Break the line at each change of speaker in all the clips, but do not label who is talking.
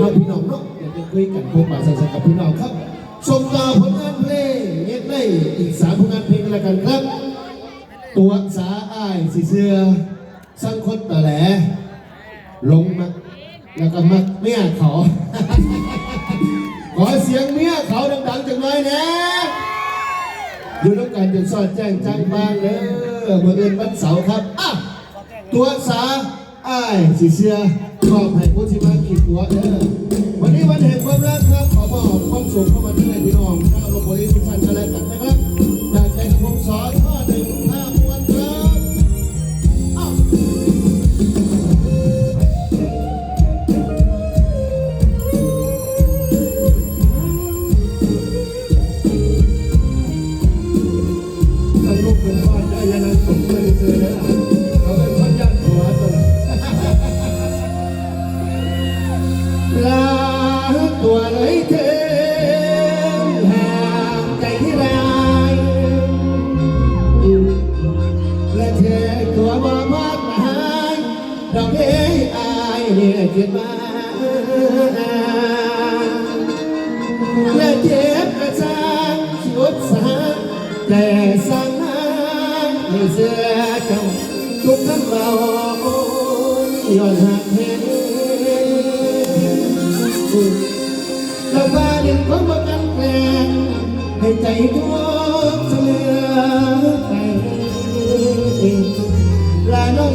เราพี่น้องเนาะอยากจะคุยกันพบปะสังสรรค์กับพี่น้องครับส่งต่อผลงานเพลงเย็ดได้อีกสามผลงานเพลงกันแล้วกันครับ ตัวสาอ้ายสีเสื้อสังคตตะแหลลงมาแล้วก็มักเมียเขา ขอเสียงเมียเขาดังๆจังเลยนะอยู่ต้องการจะสอดแจ้งจ้างบ้านเด้อเมื่อเดือนวันเสาร์ครับอะตัวสาอ้ายสีเสื้อ ขอบให้ผู้ที่มาขี่ตัวเด้อวันนี้วันแห่งความรักครับขอมอบความสุขเข้ามาที่ในพี่น้องชาวโลกโพลิทุกท่านกันแล้วกันนะครับจากใจของผมสอนายเนี่ยเกิดมาและเจ็บกระซังชุดสาแต่สั่งนั้นให้เสื้อเจ้าทุกคำเราย้อนหักเพนแล้วพาเดินความบักันแกล้งให้ใจทุกข์เสมอไปลาน้อง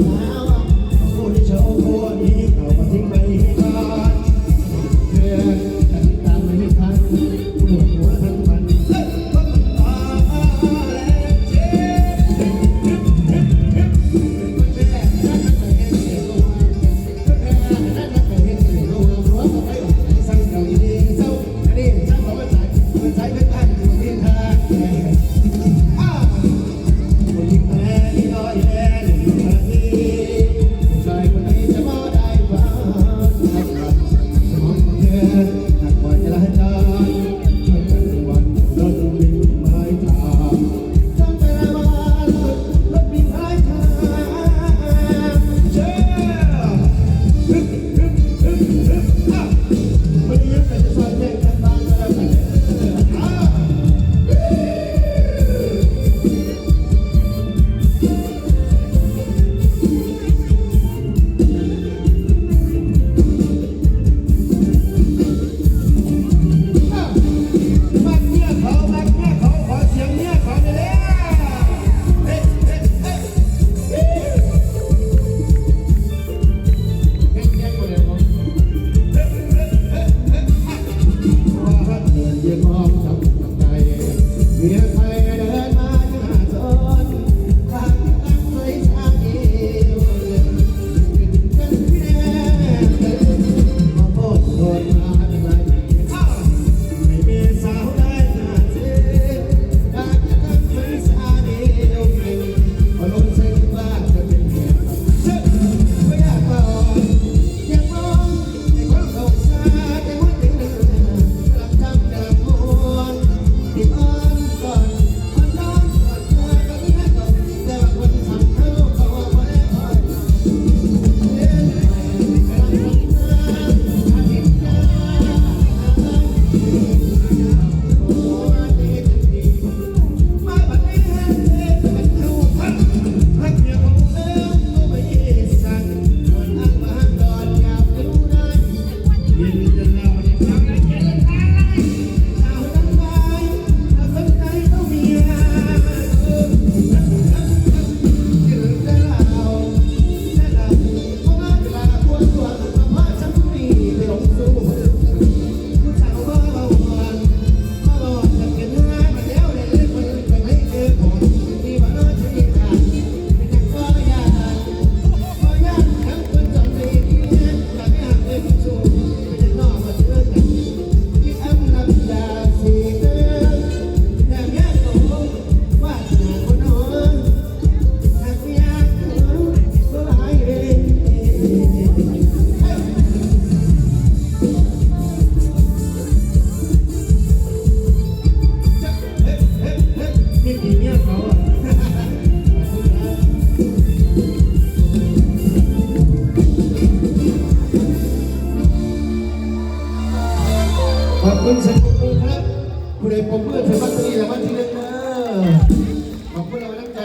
Wow.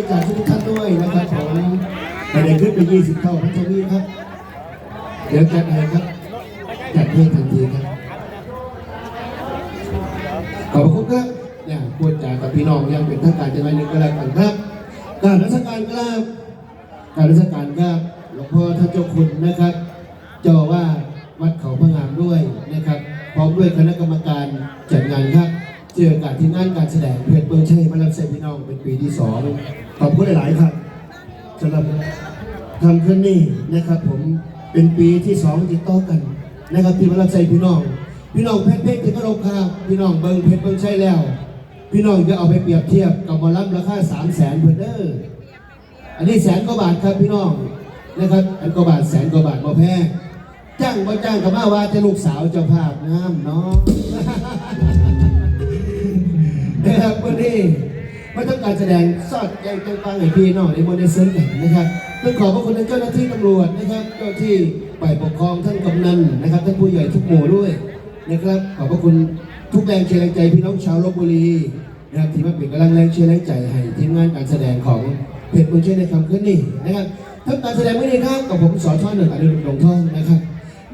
จจากทุกท่านด้วยนะครับผมไม่ได้ขึ้นไป 20 เท่าพันธวีครับ เดี๋ยวจัดให้ครับ จัดให้ทันทีครับ ขอบคุณครับเนี่ยพูดจากับพี่น้องยังเป็นท่างการจังไรหนึ่งก็แล้วกันครับการรัชการครับการรัชการครับหลวงพ่อท่านเจ้าคุณนะครับเจ้าอว่าวัดเขาพระงามด้วยนะครับ พร้อมด้วยคณะกรรมการจัดงานครับ เจอการที่งานการแสดงเพชรเบิร์ชัยมารับใช้พี่น้องเป็นปีที่สองขอบคุณหลาย ๆ ครับสำหรับทำขึ้นนี่นะครับ ผมเป็นปีที่สองติดต่อกันนะครับที่มารับใช้พี่น้อง พี่น้องเพชรเพชรถึงกระโดครับพี่น้องเบิงเพชรเบิงใช่แล้ว พี่น้องจะเอาไปเปรียบเทียบกับมอลำราคาสามแสนเพื่อนเด้ออันนี้แสนกว่าบาทครับพี่น้องนะครับอันกว่าบาทแสนกว่าบาทบ่แพงจ้างบ่จ้างกับมาว่าจะลูกสาวเจ้าภาพน้ำเนาะ นะครับวันนี้มาทำการแสดงสอดแจต่างๆให้พี่น้องในโมเดลเซนกันนะครับต้องขอบพระคุณท่านเจ้าหน้าที่ตำรวจนะครับเจ้าที่ฝ่ายปกครองท่านกำนันนะครับท่านผู้ใหญ่ทุกหมู่ด้วยนะครับขอบพระคุณทุกแรงเชียร์แรงใจพี่น้องชาวลบบุรีนะครับที่มาเป็นกำลังแรงเชียร์แรงใจให้ทีมงานการแสดงของเพจบุญเชื่อในคำขึ้นนี่นะครับทำการแสดงไม่ได้ครับกับผมสอช่อหนึ่งอนุรุณหลงท่องนะครับ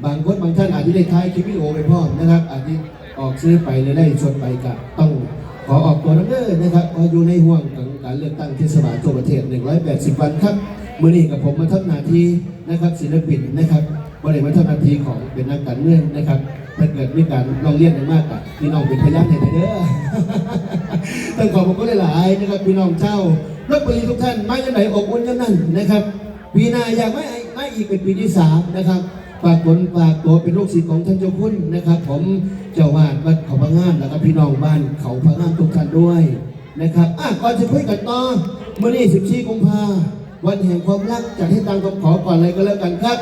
บางคนบางท่านอาจจะได้ท้ายคลิปวิดีโอไปพร้อนะครับอาจจะออกซื้อไปเลยได้ชวนไปกับต ขอออกตัวน้ำเด้อนะครับว่าอยู่ในห่วงของการเลือกตั้งเทศบาลทั่วประเทศ 180 วันครับมื่อนี้กับผมมาทำหน้าที่นะครับศิลปินนะครับบริมาทำหน้าที่ของเป็นนักการเมืองนะครับถ้าเกิดมีการร้องเรียนกันมากอะพี่น้องเป็นพยานให้ได้เด้อต้องขอบคุณหลายๆนะครับพี่น้องเจ้ารถบริทุกท่านมาจังไหนอบอุ่นกันนั่นนะครับปีหน้าอยากไม่ไม่อีกเป็นปีที่สามนะครับ ฝากตนฝากตัวเป็นลูกศิษย์ของท่านเจ้าคุณนะครับ ผมเจ้าวาดวัดเขาพะงามแล้วก็พี่น้องบ้านเขาพะงามทุกท่านด้วยนะครับอะก่อนจะคุยกันต่อเมื่อนี้14กุมภาวันแห่งความรักจัดให้ตามคำขอก่อนเลยก็แล้วกันครับ